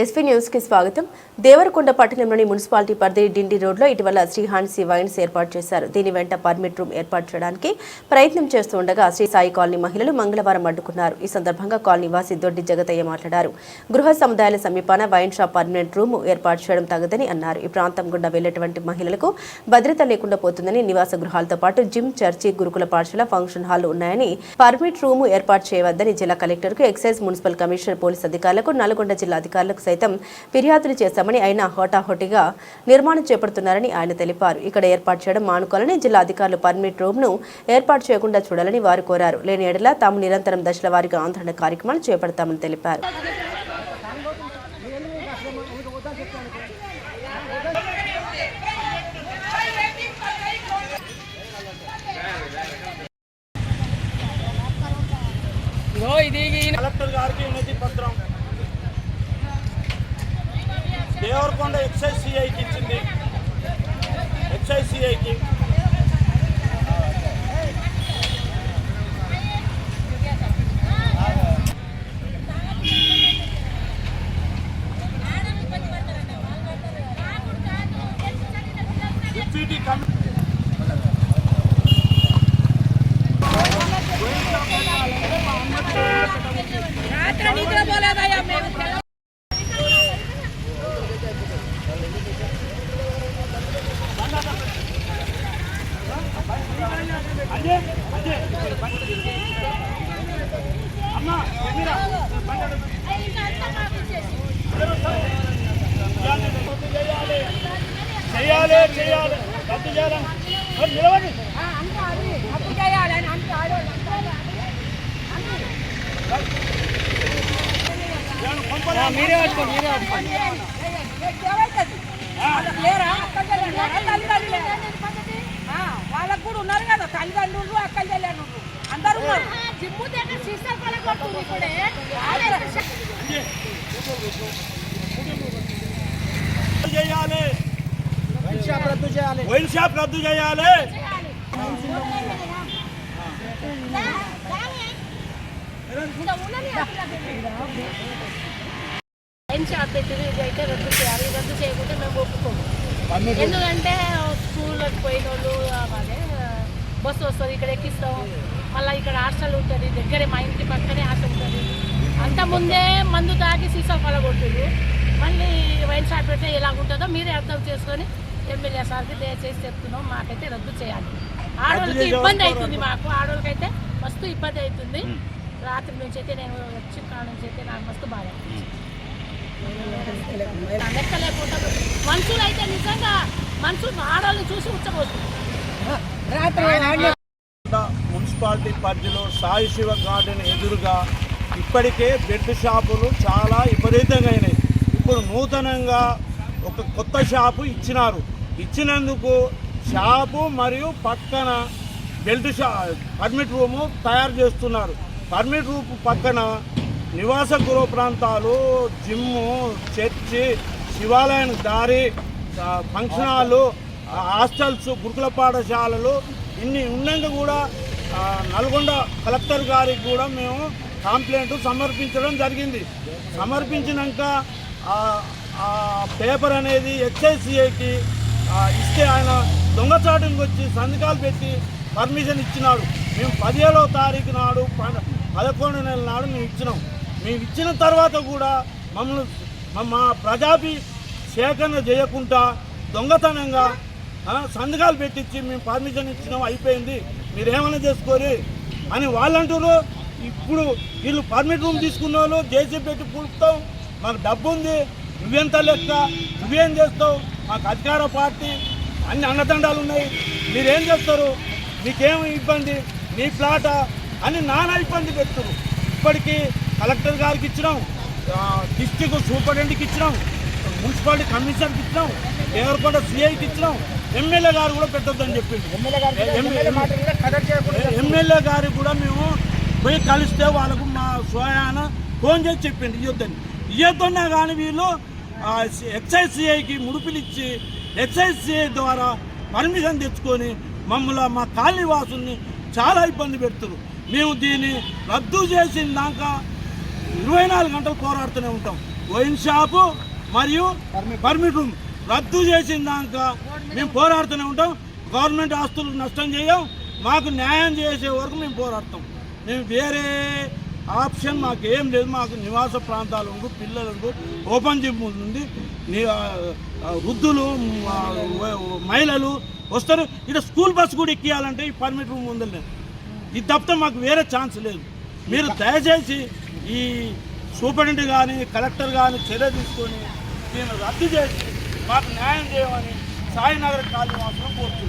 SP న్యూస్కి స్వాగతం. దేవరకొండ పట్టణంలోని మున్సిపాలిటీ పరిధి డిండి రోడ్లో ఇటీవల శ్రీ హాన్సీ వైన్స్ ఏర్పాటు చేశారు. దీని వెంట పర్మిట్ రూమ్ ఏర్పాటు చేయడానికి ప్రయత్నం చేస్తూ ఉండగా శ్రీ సాయి కాలనీ మహిళలు మంగళవారం అడ్డుకున్నారు. ఈ సందర్భంగా కాలనీ వాసి దొడ్డి జగతయ్య మాట్లాడారు. గృహ సముదాయాల సమీపాన వైన్ షాప్ పర్మనెంట్ రూమ్ ఏర్పాటు చేయడం తగదని అన్నారు. ఈ ప్రాంతం గుండా వెళ్ళేటువంటి మహిళలకు భద్రత లేకుండా పోతుందని నివాస గృహాలతో పాటు జిమ్ చర్చి గురుకుల పాఠశాల ఫంక్షన్ హాల్ ఉన్నాయని పర్మిట్ రూమ్ ఏర్పాటు చేయవద్దని జిల్లా కలెక్టర్కు ఎక్సైజ్ మున్సిపల్ కమిషనర్ పోలీస్ అధికారులకు నల్గొండ జిల్లా అధికారులకు సైతం ఫిర్యాదులు చేశామని ఆయన హోటాహోటీగా నిర్మాణం చేపడుతున్నారని ఆయన తెలిపారు. ఇక్కడ ఏర్పాటు చేయడం మానుకోవాలని జిల్లా అధికారులు పర్మిట్ రూమ్ను ఏర్పాటు చేయకుండా చూడాలని వారు కోరారు. లేని ఎడల తాము నిరంతరం దశల వారీగా ఆందోళన కార్యక్రమాలు చేపడతామని తెలిపారు. ఇది కలెక్టర్ గారికి వినతి పత్రం. దేవరకొండ ఎక్సైజ్ సిఐకి ఇచ్చింది ఎక్సైజ్ సిఐకి రాత్రి నిద్రపోలేదయ్యా మేము చేయాలి చేయాలి రద్దు చేయాలి మరి నిలవండి మీరే పట్టుకోండి మీరే పట్టుకోండి ఏమైతుంది లేరా తల్లిదండ్రులు అక్కలు చెల్లెలు అందరూ జిమ్ము దగ్గర సిస్టర్ కూడా కొడుతుంది ఇప్పుడే. చేయాలి. వైన్ షాప్ రద్దు చేయాలి. వైన్ షాప్ పెట్టింది ఇది అయితే రద్దు చేయాలి. రద్దు చేయకుంటే మేము ఒప్పుకోము. ఎందుకంటే స్కూల్కి పోయిన వాళ్ళు అదే. బస్సు వస్తుంది ఇక్కడ ఎక్కిస్తాం మళ్ళీ ఇక్కడ హాస్టల్ ఉంటుంది దగ్గరే మా ఇంటి పక్కనే హాస్టల్ ఉంటుంది. అంత ముందే మందు తాగి సీసా కొడుతుంది మళ్ళీ వైన్ షాప్ పెడితే ఎలా ఉంటుందో మీరే అర్థం చేసుకొని ఎమ్మెల్యే సార్కి దయచేసి చెప్తున్నాం. మాకైతే రద్దు చేయాలి. ఆడవాళ్ళకి ఇబ్బంది అవుతుంది మాకు. ఆడవాళ్ళకైతే మస్తు ఇబ్బంది అవుతుంది. రాత్రి నుంచి అయితే నేను వచ్చిన కాడ నుంచి అయితే నాకు మస్తు బాధ. లెక్క లేకుండా మనుషులు అయితే నిజంగా మనుషులు ఆడవాళ్ళని చూసి ఉచ్చబోతుంది మున్సిపాలిటీ పరిధిలో సాయి శివ గార్డెన్ ఎదురుగా ఇప్పటికే బెడ్ షాపులు చాలా విపరీతంగా అయినాయి. ఇప్పుడు నూతనంగా ఒక కొత్త షాపు ఇచ్చినారు. ఇచ్చినందుకు షాపు మరియు పక్కన బెల్ట్ షా పర్మిట్ రూము తయారు చేస్తున్నారు. పర్మిట్ రూమ్ పక్కన నివాస గృహ ప్రాంతాలు జిమ్ము చర్చి శివాలయం దారి ఫంక్షన్ హాలు హాస్టల్స్ గురుకుల పాఠశాలలు ఇన్ని ఉన్నాక కూడా నల్గొండ కలెక్టర్ గారికి కూడా మేము కంప్లైంట్ సమర్పించడం జరిగింది. సమర్పించినాక పేపర్ అనేది హెచ్ఐసిఐకి ఇస్తే ఆయన దొంగచాటుకు వచ్చి సంతకాలు పెట్టి పర్మిషన్ ఇచ్చినాడు. మేము పదిహేడవ తారీఖు నాడు ప- పదకొండు నెలల నాడు మేము ఇచ్చినాం. మేము ఇచ్చిన తర్వాత కూడా మమ్మల్ని మా- ప్రజాభి సేకరణ చేయకుండా దొంగతనంగా సంతకాలు పెట్టించి మేము పర్మిషన్ ఇచ్చినాం అయిపోయింది. మీరు ఏమైనా చేసుకోరి అని వాళ్ళంటారు ఇప్పుడు వీళ్ళు పర్మిట్ రూమ్ తీసుకున్న వాళ్ళు జేసీ పెట్టి పులుపుతాం మాకు డబ్బు ఉంది నువ్వెంత లెక్క? నువ్వేం చేస్తావు? మాకు అధికార పార్టీ అన్ని అన్నదండాలు ఉన్నాయి. మీరేం చేస్తారు? మీకేం ఇబ్బంది? నీ ప్లాట అని నానా ఇబ్బంది పెడుతున్నారు. ఇప్పటికీ కలెక్టర్ గారికి ఇచ్చినాం. డిస్టిక్ సూపరింటెండెంట్కి ఇచ్చినాం. మున్సిపాలిటీ కమిషనర్కి ఇచ్చినాం. దేవరకొండ సిఐకి ఇచ్చినాం. ఎమ్మెల్యే గారు కూడా పెట్టొద్దని చెప్పింది ఎమ్మెల్యే గారికి కూడా మేము పోయి కలిస్తే వాళ్ళకు మా స్వయాన ఫోన్ చేసి చెప్పింది ఇవ్వద్దని ఇవ్వద్దన్నా కానీ వీళ్ళు ఎక్సైజ్ సిఐకి ముడుపులిచ్చి ఎక్సైజ్ సిఐ ద్వారా పర్మిషన్ తెచ్చుకొని మమ్మల్ని మా కాలనీ వాసుల్ని చాలా ఇబ్బంది పెడుతున్నారు మేము దీన్ని రద్దు చేసిన దాకా ఇరవై నాలుగు గంటలు పోరాడుతూనే ఉంటాం. వైన్ షాపు మరియు పర్మిట్ రూమ్ రద్దు చేసిన దాకా మేము పోరాడుతూనే ఉంటాం. గవర్నమెంట్ ఆస్తులు నష్టం చేయం. మాకు న్యాయం చేసే వరకు మేము పోరాడతాం. మేము వేరే ఆప్షన్ మాకు ఏం లేదు. మాకు నివాస ప్రాంతాలు ఉండు పిల్లలు ఉండు ఓపెన్ జిమ్ ఉంది వృద్ధులు మహిళలు వస్తారు. ఇక్కడ స్కూల్ బస్ కూడా ఎక్కియాలంటే ఈ పర్మిట్ రూమ్ ఉందండి ఇది తప్పితే మాకు వేరే ఛాన్స్ లేదు. మీరు దయచేసి ఈ సూపరింటెండెంట్ కానీ కలెక్టర్ కానీ చర్య తీసుకొని దీన్ని రద్దు చేసి మాకు న్యాయం చేయమని సాయినగర్ కాలనీ మాత్రం కోరుతున్నాం.